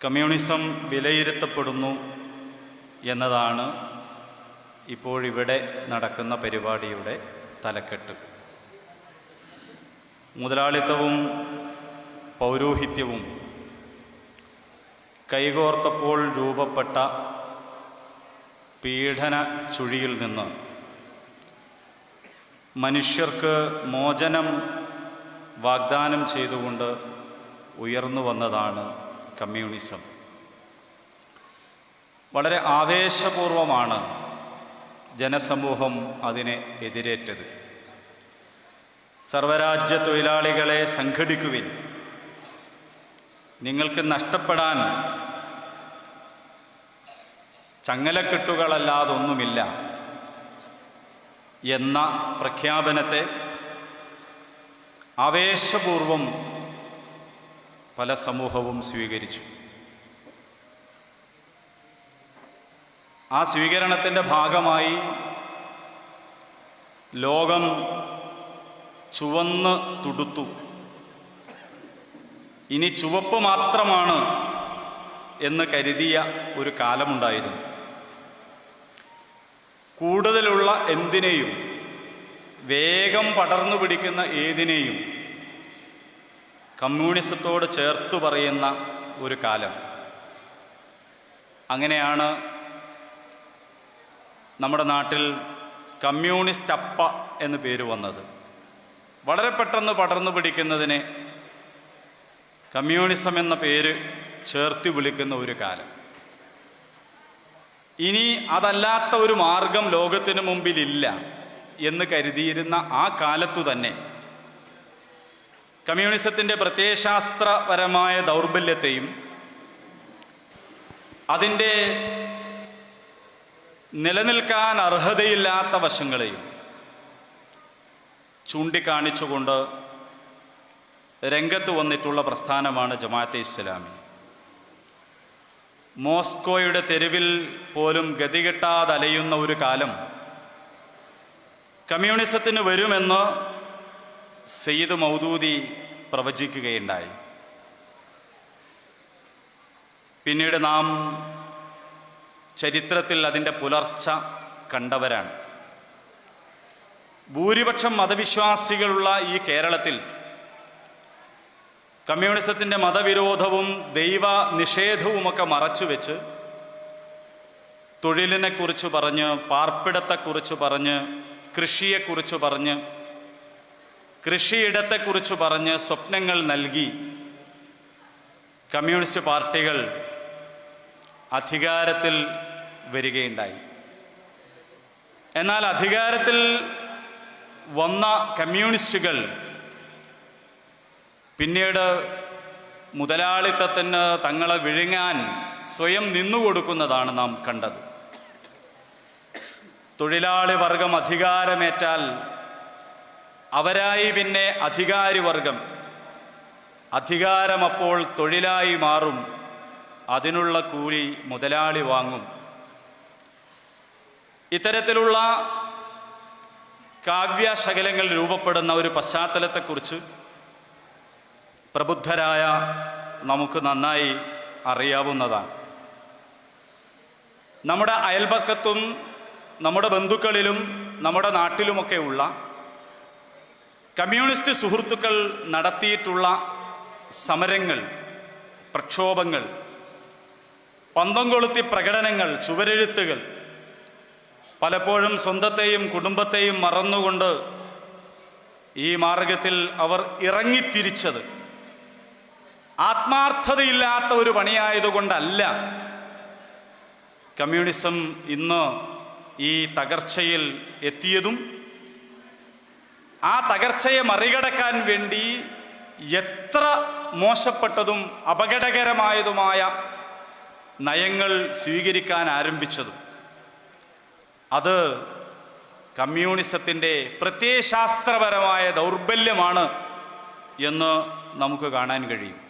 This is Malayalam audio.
കമ്മ്യൂണിസം വിലയിരുത്തപ്പെടുന്നു എന്നതാണ് ഇപ്പോഴിവിടെ നടക്കുന്ന പരിപാടിയുടെ തലക്കെട്ട്. മുതലാളിത്തവും പൗരോഹിത്യവും കൈകോർത്തപ്പോൾ രൂപപ്പെട്ട പീഡന ചുഴിയിൽ നിന്ന് മനുഷ്യർക്ക് മോചനം വാഗ്ദാനം ചെയ്തുകൊണ്ട് ഉയർന്നു വന്നതാണ് കമ്മ്യൂണിസം. വളരെ ആവേശപൂർവമാണ് ജനസമൂഹം അതിനെ എതിരേറ്റത്. സർവരാജ്യ തൊഴിലാളികളെ സംഘടിക്കുവിൻ. നിങ്ങൾക്ക് നഷ്ടപ്പെടാൻ ചങ്ങലക്കെട്ടുകളല്ലാതൊന്നുമില്ല എന്ന പ്രഖ്യാപനത്തെ ആവേശപൂർവം പല സമൂഹവും സ്വീകരിച്ചു. ആ സ്വീകരണത്തിന്റെ ഭാഗമായി ലോകം ചുവന്ന് തുടുത്തു. ഇനി ചുവപ്പ് മാത്രമാണ് എന്ന് കരുതിയ ഒരു കാലമുണ്ടായിരുന്നു. കൂടുതലുള്ള എന്തിനേയും വേഗം പടർന്നു പിടിക്കുന്ന ഏതിനേയും കമ്മ്യൂണിസത്തോട് ചേർത്തു പറയുന്ന ഒരു കാലം. അങ്ങനെയാണ് നമ്മുടെ നാട്ടിൽ കമ്മ്യൂണിസ്റ്റ് അപ്പ എന്ന് പേര് വന്നത്. വളരെ പെട്ടെന്ന് പടർന്നു പിടിക്കുന്നതിനെ കമ്മ്യൂണിസം എന്ന പേര് ചേർത്തി വിളിക്കുന്ന ഒരു കാലം. ഇനി അതല്ലാത്ത ഒരു മാർഗം ലോകത്തിനു മുമ്പിലില്ല എന്ന് കരുതിയിരുന്ന ആ കാലത്തു തന്നെ കമ്മ്യൂണിസത്തിന്റെ പ്രത്യയശാസ്ത്രപരമായ ദൗർബല്യത്തെയും അതിന്റെ നിലനിൽക്കാൻ അർഹതയില്ലാത്ത വശങ്ങളെയും ചൂണ്ടിക്കാണിച്ചുകൊണ്ട് രംഗത്ത് വന്നിട്ടുള്ള പ്രസ്ഥാനമാണ് ജമാഅത്തെ ഇസ്ലാമി. മോസ്കോയുടെ തെരുവിൽ പോലും ഗതികെട്ടാതലയുന്ന ഒരു കാലം കമ്മ്യൂണിസത്തിന് വരുമെന്ന് സയ്യിദ് മൗദൂദി പ്രവചിക്കുകയുണ്ടായി. പിന്നീട് നാം ചരിത്രത്തിൽ അതിന്റെ പുലർച്ച കണ്ടവരാണ്. ഭൂരിപക്ഷം മതവിശ്വാസികളുള്ള ഈ കേരളത്തിൽ കമ്മ്യൂണിസത്തിന്റെ മതവിരോധവും ദൈവ നിഷേധവുമൊക്കെ മറച്ചുവെച്ച് തൊഴിലിനെക്കുറിച്ച് പറഞ്ഞ് പാർപ്പിടത്തെക്കുറിച്ച് പറഞ്ഞ് കൃഷിയെക്കുറിച്ച് പറഞ്ഞ് കൃഷിയിടത്തെക്കുറിച്ച് പറഞ്ഞ് സ്വപ്നങ്ങൾ നൽകി. കമ്മ്യൂണിസ്റ്റ് പാർട്ടികൾ അധികാരത്തിൽ വരികയുണ്ടായി. എന്നാൽ അധികാരത്തിൽ വന്ന കമ്മ്യൂണിസ്റ്റുകൾ പിന്നീട് മുതലാളിത്തത്തിന് തങ്ങളെ വിഴുങ്ങാൻ സ്വയം നിന്നുകൊടുക്കുന്നതാണ് നാം കണ്ടത്. തൊഴിലാളി വർഗം അധികാരമേറ്റാൽ അവരായി പിന്നെ അധികാരി വർഗം അധികാരം അപ്പോൾ തൊഴിലായി മാറും. അതിനുള്ള കൂലി മുതലാളി വാങ്ങും. ഇത്തരത്തിലുള്ള കാവ്യശകലങ്ങൾ രൂപപ്പെടുന്ന ഒരു പശ്ചാത്തലത്തെക്കുറിച്ച് പ്രബുദ്ധരായ നമുക്ക് നന്നായി അറിയാവുന്നതാണ്. നമ്മുടെ അയൽപക്കത്തും നമ്മുടെ ബന്ധുക്കളിലും നമ്മുടെ നാട്ടിലുമൊക്കെ ഉള്ള കമ്മ്യൂണിസ്റ്റ് സുഹൃത്തുക്കൾ നടത്തിയിട്ടുള്ള സമരങ്ങൾ പ്രക്ഷോഭങ്ങൾ പന്തം കൊളുത്തി പ്രകടനങ്ങൾ ചുവരെഴുത്തുകൾ പലപ്പോഴും സ്വന്തത്തെയും കുടുംബത്തെയും മറന്നുകൊണ്ട് ഈ മാർഗത്തിൽ അവർ ഇറങ്ങിത്തിരിച്ചത്. ആത്മാർത്ഥതയില്ലാത്ത ഒരു പണിയായതുകൊണ്ടല്ല കമ്മ്യൂണിസം ഇന്ന് ഈ തകർച്ചയിൽ എത്തിയതും ആ തകർച്ചയെ മറികടക്കാൻ വേണ്ടി എത്ര മോശപ്പെട്ടതും അപകടകരമായതുമായ നയങ്ങൾ സ്വീകരിക്കാൻ ആരംഭിച്ചതും. അത് കമ്മ്യൂണിസത്തിന്റെ പ്രത്യയശാസ്ത്രപരമായ ദൗർബല്യമാണ് എന്ന് നമുക്ക് കാണാൻ കഴിയും.